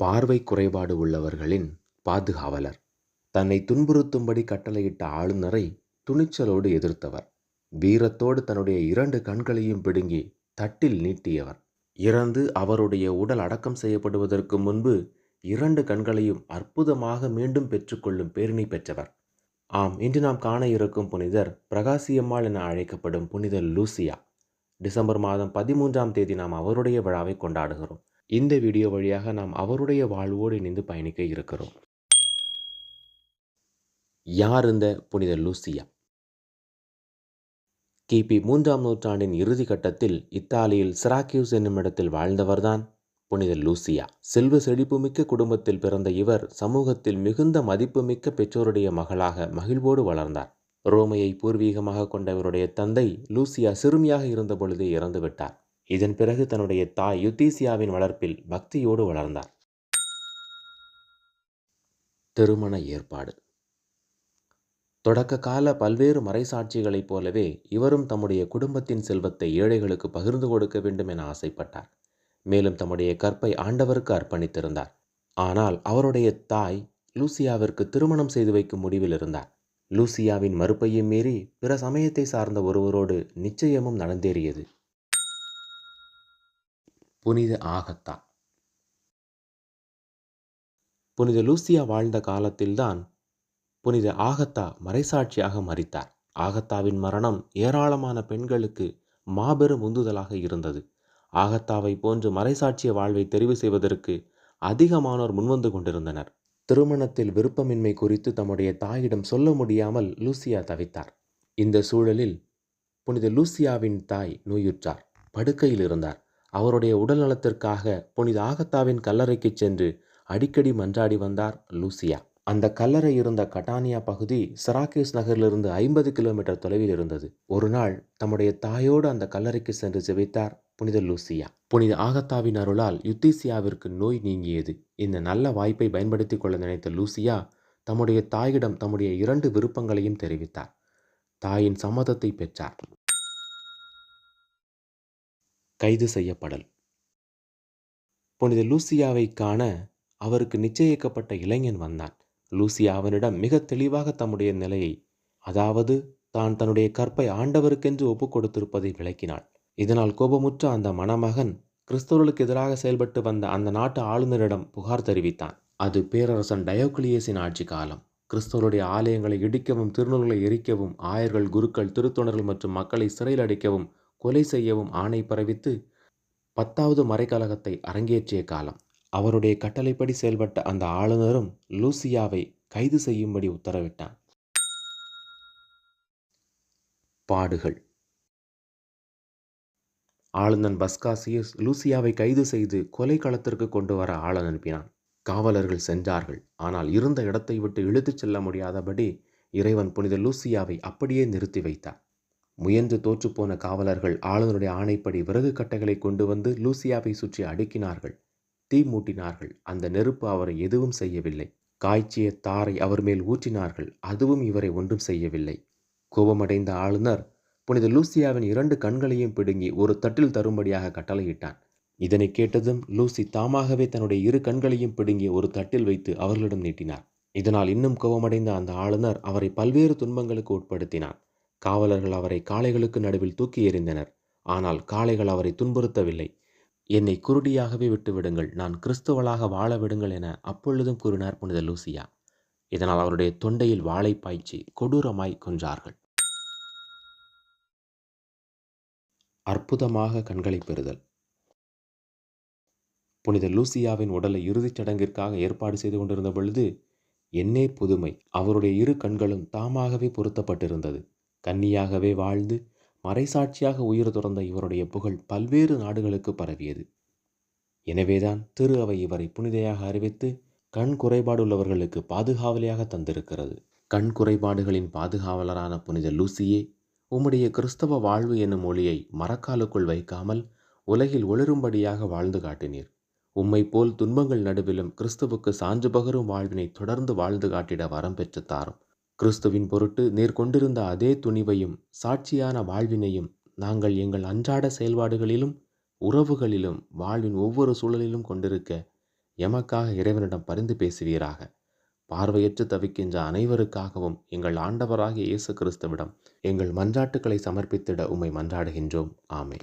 பார்வை குறைபாடு உள்ளவர்களின் பாதுகாவலர். தன்னை துன்புறுத்தும்படி கட்டளையிட்ட ஆளுநரை துணிச்சலோடு எதிர்த்தவர். வீரத்தோடு தன்னுடைய இரண்டு கண்களையும் பிடுங்கி தட்டில் நீட்டியவர். இறந்து அவருடைய உடல் அடக்கம் செய்யப்படுவதற்கு முன்பு இரண்டு கண்களையும் அற்புதமாக மீண்டும் பெற்றுக்கொள்ளும் பேரினை பெற்றவர். ஆம் இன்று நாம் காண இருக்கும் புனிதர் பிரகாசியம்மாள் என அழைக்கப்படும் புனிதர் லூசியா. டிசம்பர் மாதம் பதிமூன்றாம் தேதி நாம் அவருடைய விழாவை கொண்டாடுகிறோம். இந்த வீடியோ வழியாக நாம் அவருடைய வாழ்வோடு இணைந்து பயணிக்க இருக்கிறோம். யார் இந்த புனித லூசியா? கிபி மூன்றாம் நூற்றாண்டின் இறுதி கட்டத்தில் இத்தாலியில் சிராக்கியூஸ் என்னும் இடத்தில் வாழ்ந்தவர்தான் புனித லூசியா. செல்வ செழிப்புமிக்க குடும்பத்தில் பிறந்த இவர் சமூகத்தில் மிகுந்த மதிப்புமிக்க பெற்றோருடைய மகளாக மகிழ்வோடு வளர்ந்தார். ரோமையை பூர்வீகமாக கொண்ட இவருடைய தந்தை லூசியா சிறுமியாக இருந்த பொழுதே இறந்துவிட்டார். இதன் பிறகு தன்னுடைய தாய் யுத்தீசியாவின் வளர்ப்பில் பக்தியோடு வளர்ந்தார். திருமண ஏற்பாடு. தொடக்க கால பல்வேறு மறைசாட்சிகளைப் போலவே இவரும் தம்முடைய குடும்பத்தின் செல்வத்தை ஏழைகளுக்கு பகிர்ந்து கொடுக்க வேண்டும் என ஆசைப்பட்டார். மேலும் தம்முடைய கற்பை ஆண்டவருக்கு அர்ப்பணித்திருந்தார். ஆனால் அவருடைய தாய் லூசியாவிற்கு திருமணம் செய்து வைக்கும் முடிவில் இருந்தார். லூசியாவின் மறுப்பையும் மீறி பிற சமயத்தை சார்ந்த ஒருவரோடு நிச்சயமும் நடந்தேறியது. புனித ஆகத்தா புனித லூசியா வாழ்ந்த காலத்தில்தான் புனித ஆகத்தா மறைசாட்சியாக மறித்தார் ஆகத்தாவின் மரணம் ஏராளமான பெண்களுக்கு மாபெரும் உந்துதலாக இருந்தது. ஆகத்தாவை போன்று மறைசாட்சிய வாழ்வை தெரிவு செய்வதற்கு அதிகமானோர் முன்வந்து கொண்டிருந்தனர். திருமணத்தில் விருப்பமின்மை குறித்து தம்முடைய தாயிடம் சொல்ல முடியாமல் லூசியா தவித்தார். இந்த சூழலில் புனித லூசியாவின் தாய் நோயுற்றார். படுக்கையில் இருந்தார். அவருடைய உடல் நலத்திற்காக புனித ஆகத்தாவின் கல்லறைக்கு சென்று அடிக்கடி மன்றாடி வந்தார் லூசியா. அந்த கல்லறை இருந்த கட்டானியா பகுதி சராக்கேஸ் நகரிலிருந்து ஐம்பது கிலோமீட்டர் தொலைவில் இருந்தது. ஒரு நாள் தம்முடைய தாயோடு அந்த கல்லறைக்கு சென்று ஜெபித்தார் புனித லூசியா. புனித ஆகத்தாவின் அருளால் யுத்தீசியாவிற்கு நோய் நீங்கியது. இந்த நல்ல வாய்ப்பை பயன்படுத்தி கொள்ள நினைத்த லூசியா தம்முடைய தாயிடம் தம்முடைய இரண்டு விருப்பங்களையும் தெரிவித்தார். தாயின் சம்மதத்தை பெற்றார். கைது செய்யப்படல். புனித லூசியாவை காண அவருக்கு நிச்சயிக்கப்பட்ட இளைஞன் வந்தான். லூசியா அவனிடம் மிக தெளிவாக தம்முடைய நிலையை அதாவது தான் தன்னுடைய கற்பை ஆண்டவருக்கென்று ஒப்புக்கொடுத்திருப்பதை விளக்கினாள். இதனால் கோபமுற்ற அந்த மணமகன் கிறிஸ்தவர்களுக்கு எதிராக செயல்பட்டு வந்த அந்த நாட்டு ஆளுநரிடம் புகார் தெரிவித்தான். அது பேரரசன் டயோக்ளியஸின் ஆட்சி காலம். கிறிஸ்தவருடைய ஆலயங்களை இடிக்கவும் திருநூல்களை எரிக்கவும் ஆயர்கள் குருக்கள் திருத்தொணர்கள் மற்றும் மக்களை சிறையில் அடைக்கவும் கொலை செய்யவும் ஆணை பிறவித்து பத்தாவது மறைக்கழகத்தை அரங்கேற்றிய காலம். அவருடைய கட்டளைப்படி செயல்பட்ட அந்த ஆளுநரும் லூசியாவை கைது செய்யும்படி உத்தரவிட்டான் பாடுகள். ஆளுநன் பஸ்காசியஸ் லூசியாவை கைது செய்து கொலை களத்திற்கு கொண்டு வர ஆளன் அனுப்பினான். காவலர்கள் சென்றார்கள். ஆனால் இருந்த இடத்தை விட்டு இழுத்துச் செல்ல முடியாதபடி இறைவன் புனித லூசியாவை அப்படியே நிறுத்தி வைத்தார். முயன்று தோற்றுப்போன காவலர்கள் ஆளுநருடைய ஆணைப்படி விறகு கட்டைகளை கொண்டு வந்து லூசியாவை சுற்றி அடுக்கினார்கள். தீ மூட்டினார்கள். அந்த நெருப்பு அவரை எதுவும் செய்யவில்லை. காய்ச்சிய தாரை அவர் மேல் ஊற்றினார்கள். அதுவும் இவரை ஒன்றும் செய்யவில்லை. கோபமடைந்த ஆளுநர் புனித லூசியாவின் இரண்டு கண்களையும் பிடுங்கி ஒரு தட்டில் தரும்படியாக கட்டளையிட்டான். இதனை கேட்டதும் லூசி தாமாகவே தன்னுடைய இரு கண்களையும் பிடுங்கி ஒரு தட்டில் வைத்து அவர்களிடம் நீட்டினார். இதனால் இன்னும் கோபமடைந்த அந்த ஆளுநர் அவரை பல்வேறு துன்பங்களுக்கு உட்படுத்தினான். காவலர்கள் அவரை காளைகளுக்கு நடுவில் தூக்கி எறிந்தனர். ஆனால் காளைகள் அவரை துன்புறுத்தவில்லை. என்னை குருடியாகவே விட்டுவிடுங்கள். நான் கிறிஸ்துவளாக வாழ விடுங்கள் என அப்பொழுதும் கூறினார் புனித லூசியா. இதனால் அவருடைய தொண்டையில் வாழை பாய்ச்சி கொடூரமாய் கொன்றார்கள். அற்புதமாக கண்களை பெறுதல். புனித லூசியாவின் உடலை இறுதிச் சடங்கிற்காக ஏற்பாடு செய்து கொண்டிருந்த பொழுது என்னே புதுமை! அவருடைய இரு கண்களும் தாமாகவே பொருத்தப்பட்டிருந்தது. கன்னியாகவே வாழ்ந்து மறைசாட்சியாக உயிர் துறந்த இவருடைய புகழ் பல்வேறு நாடுகளுக்கு பரவியது. எனவேதான் திரு அவை இவரை புனிதையாக அறிவித்து கண் குறைபாடுள்ளவர்களுக்கு பாதுகாவலியாக தந்திருக்கிறது. கண் குறைபாடுகளின் பாதுகாவலரான புனித லூசியே உம்முடைய கிறிஸ்தவ வாழ்வு என்னும் ஒளியை மரக்காலுக்குள் வைக்காமல் உலகில் ஒளிரும்படியாக வாழ்ந்து காட்டினீர். உம்மை போல் துன்பங்கள் நடுவிலும் கிறிஸ்துவுக்கு சான்று பகரும் வாழ்வினை தொடர்ந்து வாழ்ந்து காட்டிட வரம் பெற்று தாரும். கிறிஸ்துவின் பொருட்டு நீர் கொண்டிருந்த அதே துணிவையும் சாட்சியான வாழ்வினையும் நாங்கள் எங்கள் அன்றாட செயல்பாடுகளிலும் உறவுகளிலும் வாழ்வின் ஒவ்வொரு சூழலிலும் கொண்டிருக்க எமக்காக இறைவனிடம் பரிந்து பேசுவீராக. பார்வையற்று தவிக்கின்ற அனைவருக்காகவும் எங்கள் ஆண்டவராகிய இயேசு கிறிஸ்துவிடம் எங்கள் மன்றாட்டுக்களை சமர்ப்பித்திட உம்மை மன்றாடுகின்றோம். ஆமே